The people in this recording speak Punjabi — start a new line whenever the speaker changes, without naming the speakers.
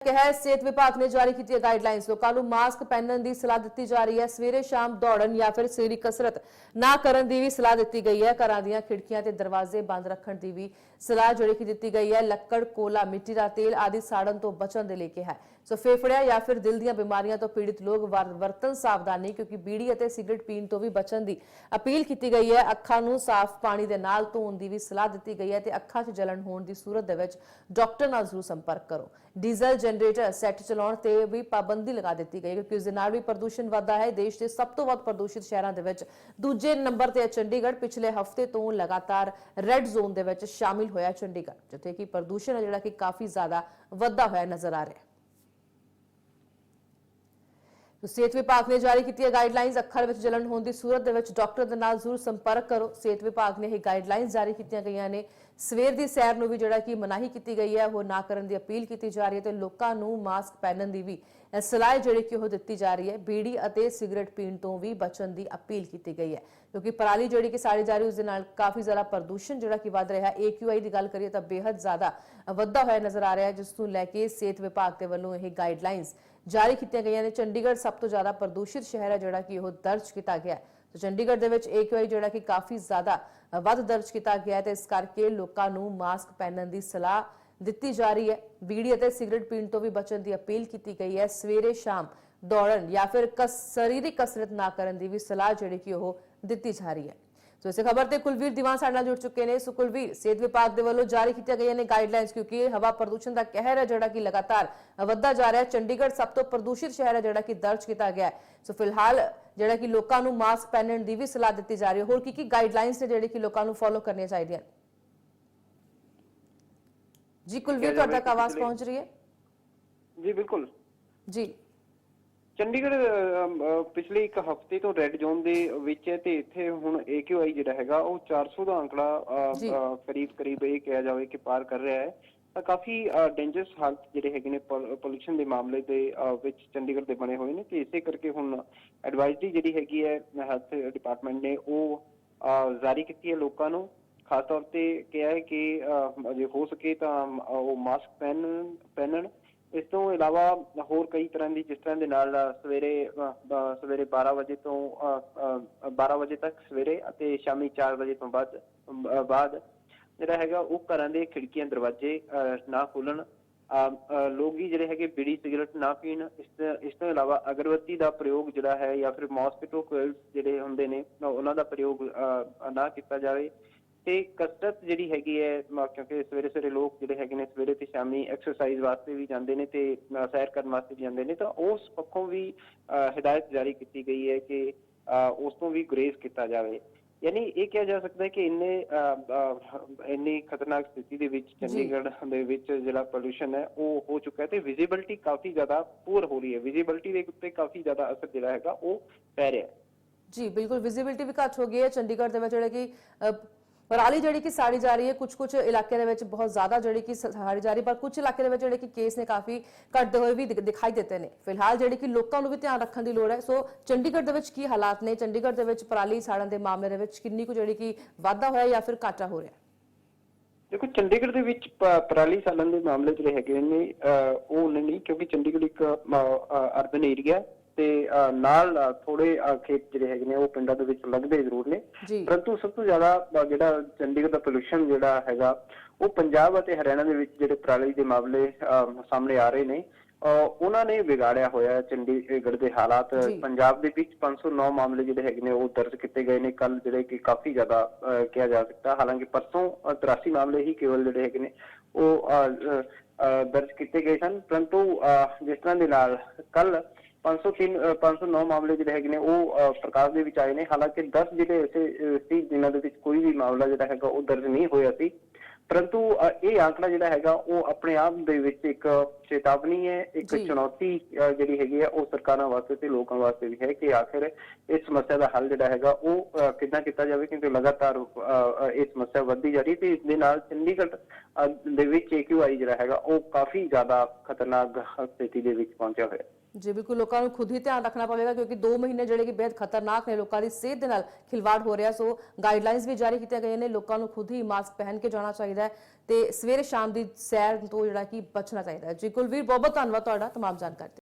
ਕਿਹਾ ਸਿਹਤ ਵਿਭਾਗ ਨੇ ਜਾਰੀ ਕੀਤੀਆਂ ਗਾਈਡਲਾਈਨਸ ਲੋਕਾਂ ਨੂੰ ਮਾਸਕ ਪਹਿਨਣ ਦੀ ਸਲਾਹ ਦਿੱਤੀ ਜਾ ਰਹੀ ਹੈ। ਸਵੇਰੇ ਸ਼ਾਮ ਦੌੜਨ ਜਾਂ ਫਿਰ ਸਰੀਰਕ ਕਸਰਤ ਨਾ ਕਰਨ ਦੀ ਵੀ ਸਲਾਹ ਦਿੱਤੀ ਗਈ ਹੈ। ਘਰਾਂ ਦੀਆਂ ਖਿੜਕੀਆਂ ਤੇ ਦਰਵਾਜ਼ੇ ਬੰਦ ਰੱਖਣ ਦੀ ਵੀ ਸਲਾਹ ਜਿਹੜੀ ਕਿ ਦਿੱਤੀ ਗਈ ਹੈ। ਲੱਕੜ, ਕੋਲਾ, ਮਿੱਟੀ ਦਾ ਤੇਲ ਆਦਿ ਸਾੜਨ ਤੋਂ ਬਚਣ ਦੇ ਲਈ ਕਿਹਾ ਸੋ ਫੇਫੜਿਆਂ ਜਾਂ ਫਿਰ ਦਿਲ ਦੀਆਂ ਬਿਮਾਰੀਆਂ ਤੋਂ ਪੀੜਿਤ ਲੋਕ ਵਰ- ਵਰਤਨ ਸਾਵਧਾਨੀ, ਕਿਉਂਕਿ ਬੀੜੀ ਅਤੇ ਸਿਗਰਟ ਪੀਣ ਤੋਂ ਵੀ ਬਚਣ ਦੀ ਅਪੀਲ ਕੀਤੀ ਗਈ ਹੈ। ਅੱਖਾਂ ਨੂੰ ਸਾਫ਼ ਪਾਣੀ ਦੇ ਨਾਲ ਧੋਣ ਦੀ ਵੀ ਸਲਾਹ ਦਿੱਤੀ ਗਈ ਹੈ ਤੇ ਅੱਖਾਂ 'ਚ ਜਲਣ ਹੋਣ ਦੀ ਸੂਰਤ ਦੇ ਵਿੱਚ ਡਾਕਟਰ ਨਾਲ ਜ਼ਰੂਰ ਸੰਪਰਕ ਕਰੋ। ਡੀਜ਼ਲ ਜਨਰੇਟਰ ਸੈੱਟ ਚਲਾਉਣ ਤੇ ਵੀ ਪਾਬੰਦੀ ਲਗਾ ਦਿੱਤੀ ਗਈ ਹੈ, ਕਿਉਂਕਿ ਇਸ ਦੇ ਨਾਲ ਵੀ ਪ੍ਰਦੂਸ਼ਣ ਵਧਦਾ ਹੈ। ਦੇਸ਼ ਦੇ ਸਭ ਤੋਂ ਵੱਧ ਪ੍ਰਦੂਸ਼ਿਤ ਸ਼ਹਿਰਾਂ ਦੇ ਵਿੱਚ ਦੂਜੇ ਨੰਬਰ ਤੇ ਹੈ ਚੰਡੀਗੜ੍ਹ। ਪਿਛਲੇ ਹਫ਼ਤੇ ਤੋਂ ਲਗਾਤਾਰ ਰੈੱਡ ਜ਼ੋਨ ਦੇ ਵਿੱਚ ਸ਼ਾਮਿਲ ਹੋਇਆ ਚੰਡੀਗੜ੍ਹ, ਜਿੱਥੇ ਕਿ ਪ੍ਰਦੂਸ਼ਣ ਹੈ ਜਿਹੜਾ ਕਿ ਕਾਫੀ ਜ਼ਿਆਦਾ ਵੱਧਦਾ ਹੋਇਆ ਨਜ਼ਰ ਆ ਰਿਹਾ ਹੈ। ਸਿਹਤ ਵਿਭਾਗ ਨੇ ਜਾਰੀ ਕੀਤੀਆਂ ਗਾਈਡਲਾਈਨਸ ਅੱਖਾਂ ਵਿੱਚ ਜਲਨ ਹੋਣ ਦੀ ਸੂਰਤ ਦੇ ਵਿੱਚ ਡਾਕਟਰ ਦੇ ਨਾਲ ਜ਼ਰੂਰ ਸੰਪਰਕ ਕਰੋ ਸਿਹਤ ਵਿਭਾਗ ਨੇ ਇਹ ਗਾਈਡਲਾਈਨਸ ਜਾਰੀ ਕੀਤੀਆਂ ਗਈਆਂ ਨੇ ਸਵੇਰ ਦੀ ਸੈਰ ਨੂੰ ਵੀ ਜਿਹੜਾ ਕਿ ਮਨਾਹੀ ਕੀਤੀ ਗਈ ਹੈ ਉਹ ਨਾ ਕਰਨ ਦੀ ਅਪੀਲ ਕੀਤੀ ਜਾ ਰਹੀ ਹੈ ਤੇ ਲੋਕਾਂ ਨੂੰ ਮਾਸਕ ਪਹਿਨਣ ਦੀ ਵੀ ਸਲਾਹ ਜਿਹੜੀ ਕਿ ਉਹ ਦਿੱਤੀ ਜਾ ਰਹੀ ਹੈ, ਬੀੜੀ ਅਤੇ ਸਿਗਰਟ ਪੀਣ ਤੋਂ ਵੀ ਬਚਣ ਦੀ ਅਪੀਲ ਕੀਤੀ ਗਈ ਹੈ। ਕਿਉਂਕਿ ਪਰਾਲੀ ਜਿਹੜੀ ਕਿ ਸਾੜੀ ਜਾ ਰਹੀ, ਉਸ ਦੇ ਨਾਲ ਕਾਫੀ ਜ਼ਿਆਦਾ ਪ੍ਰਦੂਸ਼ਣ ਜਿਹੜਾ ਕਿ ਵੱਧ ਰਿਹਾ ਹੈ। AQI ਦੀ ਗੱਲ ਕਰੀਏ ਤਾਂ ਬੇहद ਜ਼ਿਆਦਾ ਵੱਧਦਾ ਹੋਇਆ ਨਜ਼ਰ ਆ ਰਿਹਾ ਹੈ, ਜਿਸ ਨੂੰ ਲੈ ਕੇ ਸਿਹਤ ਵਿਭਾਗ ਦੇ ਵੱਲੋਂ ਇਹ ਗਾਈਡਲਾਈਨਸ ਜਾਰੀ ਕੀਤੀਆਂ ਗਈਆਂ ਨੇ। ਚੰਡੀਗੜ੍ਹ ਸਭ ਤੋਂ ਜ਼ਿਆਦਾ ਪ੍ਰਦੂਸ਼ਿਤ ਸ਼ਹਿਰ ਹੈ ਜਿਹੜਾ ਕਿ ਉਹ ਦਰਜ ਕੀਤਾ ਗਿਆ ਹੈ। ਤੇ ਚੰਡੀਗੜ੍ਹ ਦੇ ਵਿੱਚ AQI ਜਿਹੜਾ ਕਿ ਕਾਫੀ ਜ਼ਿਆਦਾ ਵੱਧ ਦਰਜ ਕੀਤਾ ਗਿਆ ਹੈ ਤੇ ਇਸ ਕਰਕੇ ਲੋਕਾਂ ਨੂੰ ਮਾਸਕ ਪਹਿਨਣ ਦੀ ਸਲਾਹ ਦਿੱਤੀ ਜਾ ਰਹੀ ਹੈ। ਬੀੜੀ ਅਤੇ ਸਿਗਰਟ ਪੀਣ ਤੋਂ ਵੀ ਬਚਣ ਦੀ ਅਪੀਲ ਕੀਤੀ ਗਈ ਹੈ। ਸਵੇਰੇ ਸ਼ਾਮ ਦੌੜਨ ਜਾਂ ਫਿਰ ਕਸ, ਸਰੀਰਕ ਕਸਰਤ ਨਾ ਕਰਨ ਦੀ ਵੀ ਸਲਾਹ ਜਿਹੜੀ ਕਿ ਉਹ ਦਿੱਤੀ ਜਾ ਰਹੀ ਹੈ। ਸੋ ਇਸੇ ਖਬਰ ਤੇ ਕੁਲਵੀਰ ਦੀਵਾਨ ਸਾਡੇ ਨਾਲ ਜੁੜ ਚੁੱਕੇ ਨੇ। ਸੋ ਕੁਲਵੀਰ, ਸਿਹਤ ਵਿਭਾਗ ਦੇ ਵੱਲੋਂ ਜਾਰੀ ਕੀਤੀਆਂ ਗਈਆਂ ਨੇ ਗਾਈਡਲਾਈਨਸ ਕਿਉਂਕਿ ਹਵਾ ਪ੍ਰਦੂਸ਼ਣ ਦਾ ਕਹਿਰ ਹੈ ਜਿਹੜਾ ਕਿ ਲਗਾਤਾਰ ਵੱਧਦਾ ਜਾ ਰਿਹਾ ਹੈ। ਚੰਡੀਗੜ੍ਹ ਸਭ ਤੋਂ ਪ੍ਰਦੂਸ਼ਿਤ ਸ਼ਹਿਰ ਹੈ ਜਿਹੜਾ ਕਿ ਦਰਜ ਕੀਤਾ ਗਿਆ ਹੈ। ਸੋ ਫਿਲਹਾਲ ਜਿਹੜਾ ਕਿ ਲੋਕਾਂ ਨੂੰ ਮਾਸਕ ਪਹਿਨਣ ਦੀ ਵੀ ਸਲਾਹ ਦਿੱਤੀ ਜਾ ਰਹੀ ਹੈ। ਹੋਰ ਕੀ ਕੀ ਗਾਈਡਲਾਈਨਸ ਨੇ ਜਿਹੜੇ ਕਿ ਲੋਕਾਂ ਨੂੰ ਫੋਲੋ ਕਰਨੀਆਂ ਚਾਹੀਦੀਆਂ ਨੇ? ਜੀ ਕੁਲਵੀਰ ਤੁਹਾਡਾ ਤੱਕ ਆਵਾਜ਼ ਪਹੁੰਚ ਰਹੀ ਹੈ?
ਜੀ ਬਿਲਕੁਲ।
ਜੀ।
ਚੰਡੀਗੜ੍ਹ ਪਿਛਲੇ ਇੱਕ ਹਫ਼ਤੇ ਤੋਂ ਰੈੱਡ ਜ਼ੋਨ ਦੇ ਵਿੱਚ ਹੈ ਤੇ ਇੱਥੇ ਹੁਣ AQI ਜਿਹੜਾ ਹੈਗਾ ਉਹ 400 ਦਾ ਅੰਕੜਾ ਕਰੀਬ ਕਰੀਬ ਇਹ ਕਿਹਾ ਜਾਵੇ ਕਿ ਪਾਰ ਕਰ ਰਿਹਾ ਹੈ। ਤਾਂ ਕਾਫੀ ਡੇਂਜਰਸ ਹਾਲਤ ਜਿਹੜੇ ਹੈਗੇ ਨੇ ਪੋਲੂਸ਼ਨ ਦੇ ਮਾਮਲੇ ਦੇ ਵਿੱਚ ਚੰਡੀਗੜ੍ਹ ਦੇ ਬਣੇ ਹੋਏ ਨੇ ਤੇ ਇਸੇ ਕਰਕੇ ਹੁਣ ਐਡਵਾਈਜ਼ਰੀ ਜਿਹੜੀ ਹੈਗੀ ਹੈ ਹੈਲਥ ਡਿਪਾਰਟਮੈਂਟ ਨੇ ਉਹ ਜਾਰੀ ਕੀਤੀ ਹੈ ਲੋਕਾਂ ਨੂੰ। ਖਾਸ ਤੌਰ ਤੇ ਕਿਹਾ ਹੈ ਕਿ ਜੇ ਹੋ ਸਕੇ ਤਾਂ ਉਹ ਮਾਸਕ ਪਹਿਨਣ ਪਹਿਨਣ। ਇਸ ਤੋਂ ਇਲਾਵਾ ਹੋਰ ਕਈ ਤਰ੍ਹਾਂ ਦੀ ਜਿਸ ਤਰ੍ਹਾਂ ਦੇ ਨਾਲ ਸਵੇਰੇ ਸਵੇਰੇ 12 ਵਜੇ ਤੋਂ 12 ਵਜੇ ਤੱਕ ਸਵੇਰੇ ਅਤੇ ਸ਼ਾਮੀ 4 ਵਜੇ ਤੋਂ ਬਾਅਦ ਬਾਅਦ ਜਿਹੜਾ ਹੈਗਾ ਉਹ ਘਰਾਂ ਦੇ ਖਿੜਕੀਆਂ ਦਰਵਾਜ਼ੇ ਅ, ਨਾ ਖੋਲਣ ਲੋਕ ਹੀ ਜਿਹੜੇ ਹੈਗੇ ਬੀੜੀ ਸਿਗਰਟ ਨਾ ਪੀਣ। ਇਸ ਤੋਂ- ਇਸ ਤੋਂ ਇਲਾਵਾ ਅਗਰਬੱਤੀ ਦਾ ਪ੍ਰਯੋਗ ਜਿਹੜਾ ਹੈ ਜਾਂ ਫਿਰ ਮੌਸਕੀਟੋ ਕੋਇਲਸ ਜਿਹੜੇ ਹੁੰਦੇ ਨੇ ਉਹਨਾਂ ਦਾ ਪ੍ਰਯੋਗ ਅ, ਨਾ ਕੀਤਾ ਜਾਵੇ। ਤੇ ਕਸਰਤ ਜਿਹੜੀ ਹੈਗੀ ਹੈ ਕਿਉਂਕਿ ਸਵੇਰੇ ਸਵੇਰੇ ਲੋਕ ਜਿਹੜੇ ਹੈਗੇ ਨੇ ਸਵੇਰੇ ਤੇ ਸ਼ਾਮੀ ਐਕਸਰਸਾਈਜ਼ ਵਾਸਤੇ ਵੀ ਜਾਂਦੇ ਨੇ ਤੇ ਸੈਰ ਕਰਨ ਵਾਸਤੇ ਵੀ ਜਾਂਦੇ ਨੇ ਤਾਂ ਉਸ ਪੱਖੋਂ ਵੀ ਹਦਾਇਤ ਜਾਰੀ ਕੀਤੀ ਗਈ ਹੈ ਕਿ ਉਸ ਤੋਂ ਵੀ ਗੁਰੇਜ਼ ਕੀਤਾ ਜਾਵੇ। ਯਾਨੀ ਇਹ ਕਿਹਾ ਜਾ ਸਕਦਾ ਹੈ ਕਿ ਇੰਨੇ ਇੰਨੀ ਖਤਰਨਾਕ ਸਥਿਤੀ ਦੇ ਵਿੱਚ ਚੰਡੀਗੜ੍ਹ ਦੇ ਵਿੱਚ ਜਿਹੜਾ ਪੋਲੂਸ਼ਨ ਹੈ ਉਹ ਹੋ ਚੁੱਕਾ ਹੈ ਤੇ ਵਿਜ਼ਿਬਿਲਟੀ ਕਾਫੀ ਜ਼ਿਆਦਾ ਪੂਰ ਹੋ ਰਹੀ ਹੈ। ਵਿਜ਼ਿਬਿਲਟੀ ਦੇ ਉੱਤੇ ਕਾਫੀ ਜ਼ਿਆਦਾ ਅਸਰ ਜਿਹੜਾ ਹੈਗਾ ਉਹ ਪੈ ਰਿਹਾ ਹੈ।
ਜੀ ਬਿਲਕੁਲ ਵਿਜ਼ਿਬਿਲਟੀ ਵੀ ਘੱਟ ਹੋ ਗਈ ਹੈ। ਚੰਡੀਗੜ੍ਹ ਦੇ ਵਿੱਚ ਜਿਹੜੇ ਕਿ ਪਰਾਲੀ ਜਿਹੜੀ ਕਿ ਸਾੜੀ ਜਾ ਰਹੀ ਹੈ ਕੁਝ ਕੁਝ ਇਲਾਕੇ ਦੇ ਵਿੱਚ ਬਹੁਤ ਜ਼ਿਆਦਾ ਜਿਹੜੀ ਕਿ ਸਾੜੀ ਜਾ ਰਹੀ, ਪਰ ਕੁਝ ਇਲਾਕੇ ਦੇ ਵਿੱਚ ਜਿਹੜੇ ਕਿ ਕੇਸ ਨੇ ਕਾਫੀ ਘਟਦੇ ਹੋਏ ਵੀ ਦਿਖਾਈ ਦਿੱਤੇ ਨੇ। ਫਿਲਹਾਲ ਜਿਹੜੀ ਕਿ ਲੋਕਾਂ ਨੂੰ ਵੀ ਧਿਆਨ ਰੱਖਣ ਦੀ ਲੋੜ ਹੈ। ਸੋ ਚੰਡੀਗੜ੍ਹ ਦੇ ਵਿੱਚ ਕੀ ਹਾਲਾਤ ਨੇ? ਚੰਡੀਗੜ੍ਹ ਦੇ ਵਿੱਚ ਪਰਾਲੀ ਸਾੜਨ ਦੇ ਮਾਮਲੇ ਦੇ ਵਿੱਚ ਕਿੰਨੀ ਕੁ ਜਿਹੜੀ ਕਿ ਵਾਧਾ ਹੋਇਆ ਜਾਂ ਫਿਰ ਘਾਟਾ ਹੋ ਰਿਹਾ?
ਦੇਖੋ, ਚੰਡੀਗੜ੍ਹ ਦੇ ਵਿੱਚ ਪਰਾਲੀ ਸਾੜਨ ਦੇ ਮਾਮਲੇ ਜਿਹੜੇ ਹੈਗੇ ਨੇ ਉਹ ਨਹੀਂ, ਕਿਉਂਕਿ ਚੰਡੀਗੜ੍ਹ ਇੱਕ ਅਰਬਨ ਏਰੀਆ ਤੇ ਨਾਲ ਥੋੜੇ ਖੇਤ ਜਿਹੜੇ ਹੈਗੇ ਨੇ ਉਹ ਪਿੰਡਾਂ ਦੇ ਵਿੱਚ ਲੱਗਦੇ ਜ਼ਰੂਰ ਨੇ। ਪਰੰਤੂ ਸਭ ਤੋਂ ਜ਼ਿਆਦਾ ਜਿਹੜਾ ਚੰਡੀਗੜ੍ਹ ਦਾ ਪੋਲੂਸ਼ਨ ਜਿਹੜਾ ਹੈਗਾ ਉਹ ਪੰਜਾਬ ਅਤੇ ਹਰਿਆਣਾ ਦੇ ਵਿੱਚ ਜਿਹੜੇ ਪਰਾਲੀ ਦੇ ਮਾਮਲੇ ਸਾਹਮਣੇ ਆ ਰਹੇ ਨੇ। ਉਹਨਾਂ ਨੇ ਵਿਗਾੜਿਆ ਹੋਇਆ ਚੰਡੀਗੜ੍ਹ ਦੇ ਹਾਲਾਤ। ਪੰਜਾਬ ਦੇ ਵਿੱਚ 509 ਮਾਮਲੇ ਜਿਹੜੇ ਹੈਗੇ ਨੇ ਉਹ ਦਰਜ ਕੀਤੇ ਗਏ ਨੇ। ਕੱਲ ਜਿਹੜੇ ਕਿ ਕਾਫੀ ਜ਼ਿਆਦਾ ਕਿਹਾ ਜਾ ਸਕਦਾ। ਹਾਲਾਂਕਿ ਪਰਸੋਂ ਅਹ, 83 ਮਾਮਲੇ ਹੀ ਕੇਵਲ ਜਿਹੜੇ ਹੈਗੇ ਨੇ ਉਹ ਦਰਜ ਕੀਤੇ ਗਏ ਸਨ। ਪਰੰਤੂ ਜਿਸ ਤਰ੍ਹਾਂ ਦੇ ਨਾਲ ਕੱਲ 503 ਅਹ, 509 ਮਾਮਲੇ ਜਿਹੜੇ ਹੈਗੇ ਨੇ ਉਹ ਪ੍ਰਕਾਸ਼ ਦੇ ਵਿੱਚ ਆਏ ਨੇ। ਹਾਲਾਂਕਿ 10 ਜਿਹੜੇ ਐਸੇ ਸੀ ਜਿਨ੍ਹਾਂ ਦੇ ਵਿੱਚ ਕੋਈ ਵੀ ਮਾਮਲਾ ਜਿਹੜਾ ਹੈਗਾ ਉਹ ਦਰਜ ਨਹੀਂ ਹੋਇਆ ਸੀ। ਪਰੰਤੂ ਇਹ ਆંકੜਾ ਜਿਹੜਾ ਹੈਗਾ ਉਹ ਆਪਣੇ ਆਪ ਦੇ ਵਿੱਚ ਇੱਕ ਚੇਤਾਵਨੀ ਹੈ ਇੱਕ। ਚੁਣੌਤੀ ਜਿਹੜੀ ਹੈਗੀ ਹੈ ਉਹ ਸਰਕਾਰਾਂ ਵਾਸਤੇ ਤੇ ਲੋਕਾਂ ਵਾਸਤੇ ਵੀ ਹੈ ਕਿ ਆਖਿਰ ਇਸ ਸਮੱਸਿਆ ਦਾ ਹੱਲ ਜਿਹੜਾ ਹੈਗਾ ਉਹ ਕਿੱਦਾਂ ਕੀਤਾ ਜਾਵੇ ਕਿਉਂਕਿ ਲਗਾਤਾਰ ਇਹ ਸਮੱਸਿਆ ਵੱਧਦੀ ਜਾ ਰਹੀ ਤੇ ਇਸ ਦੇ ਨਾਲ ਚੰਡੀਗੜ੍ਹ ਦੇ ਵਿੱਚ AQI ਜਿਹੜਾ ਹੈਗਾ ਉਹ ਕਾਫੀ ਜ਼ਿਆਦਾ ਖਤਰਨਾਕ ਸਥਿਤੀ ਦੇ ਵਿੱਚ ਪਹੁੰਚਿਆ ਹੋਇਆ। ਹੈ
ਜੀ ਬਿਲਕੁਲ ਲੋਕਾਂ ਨੂੰ ਖੁਦ ਹੀ ਧਿਆਨ ਰੱਖਣਾ ਪਵੇਗਾ, ਕਿਉਂਕਿ 2 ਮਹੀਨੇ ਜਿਹੜੇ ਕਿ ਬੇहद ਖਤਰਨਾਕ ਨੇ ਲੋਕਾਂ ਦੀ ਸਿਹਤ ਦੇ ਨਾਲ ਖਿਲਵਾੜ ਹੋ ਰਿਹਾ, ਸੋ ਗਾਈਡਲਾਈਨਸ ਵੀ ਜਾਰੀ ਕੀਤੀਆਂ ਗਈਆਂ ਨੇ, ਲੋਕਾਂ ਨੂੰ ਖੁਦ ਹੀ ਮਾਸਕ ਪਹਿਨ ਕੇ ਜਾਣਾ ਚਾਹੀਦਾ ਹੈ ਤੇ ਸਵੇਰੇ ਸ਼ਾਮ ਦੀ ਸੈਰ ਤੋਂ ਜਿਹੜਾ ਕਿ ਬਚਣਾ ਚਾਹੀਦਾ ਹੈ। ਜੀ, ਕੁਲਵੀਰ, ਬਹੁਤ ਬਹੁਤ ਧੰਨਵਾਦ ਤੁਹਾਡਾ, ਤਮਾਮ ਜਾਣਕਾਰੀ